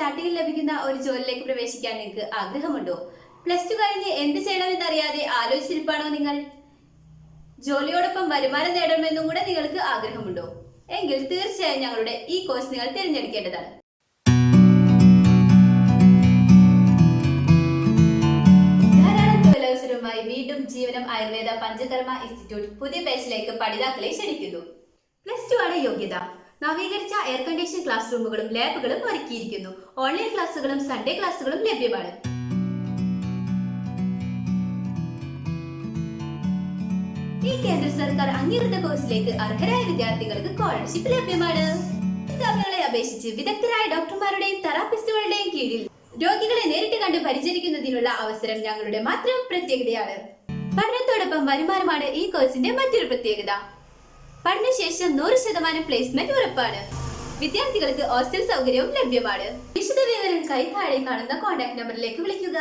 ലഭിക്കുന്ന ഒരു ജോലിയിലേക്ക് പ്രവേശിക്കാൻ നിങ്ങൾക്ക് ആഗ്രഹമുണ്ടോ? പ്ലസ് ടു കഴിഞ്ഞ് എന്ത് ചെയ്യണമെന്നറിയാതെ ആലോചിച്ചിരിപ്പാണോ നിങ്ങൾ? ജോലിയോടൊപ്പം വരുമാനം നേടണമെന്നും കൂടെ നിങ്ങൾക്ക് ആഗ്രഹമുണ്ടോ? എങ്കിൽ തീർച്ചയായും ഞങ്ങളുടെ ഈ കോഴ്സ് നിങ്ങൾ തിരഞ്ഞെടുക്കേണ്ടതാണ്. വീണ്ടും ജീവനം ആയുർവേദ പഞ്ചകർമ്മ ഇൻസ്റ്റിറ്റ്യൂട്ട് പുതിയ പേജിലേക്ക് പഠിതാക്കളെ ക്ഷണിക്കുന്നു. പ്ലസ് ടു ആണ് യോഗ്യത. നവീകരിച്ച എയർ കണ്ടീഷൻ ക്ലാസ് റൂമുകളും ലാബുകളും ഒരുക്കിയിരിക്കുന്നു. ഓൺലൈൻ ക്ലാസ്സുകളും സൺഡേ ക്ലാസ്സുകളും ലഭ്യമാണ്. ഈ കേന്ദ്ര സർക്കാർ അംഗീകൃത കോഴ്സിലേക്ക് അർഹരായ വിദ്യാർത്ഥികൾക്ക് സ്കോളർഷിപ്പ് ലഭ്യമാണ്. സ്ഥാപനങ്ങളെ അപേക്ഷിച്ച് വിദഗ്ധരായ ഡോക്ടർമാരുടെയും തെറാപ്പിസ്റ്റുകളുടെയും കീഴിൽ രോഗികളെ നേരിട്ട് കണ്ട് പരിചരിക്കുന്നതിനുള്ള അവസരം ഞങ്ങളുടെ മാത്രം പ്രത്യേകതയാണ്. പഠനത്തോടൊപ്പം വരുമാനമാണ് ഈ കോഴ്സിന്റെ മറ്റൊരു പ്രത്യേകത. പഠനശേഷം നൂറ് ശതമാനം പ്ലേസ്മെന്റ് ഉറപ്പാണ്. വിദ്യാർത്ഥികൾക്ക് ഹോസ്റ്റൽ സൗകര്യവും ലഭ്യമാണ്. വിശദ വിവരങ്ങൾക്കായി താഴെ കാണുന്ന കോൺടാക്ട് നമ്പറിലേക്ക് വിളിക്കുക.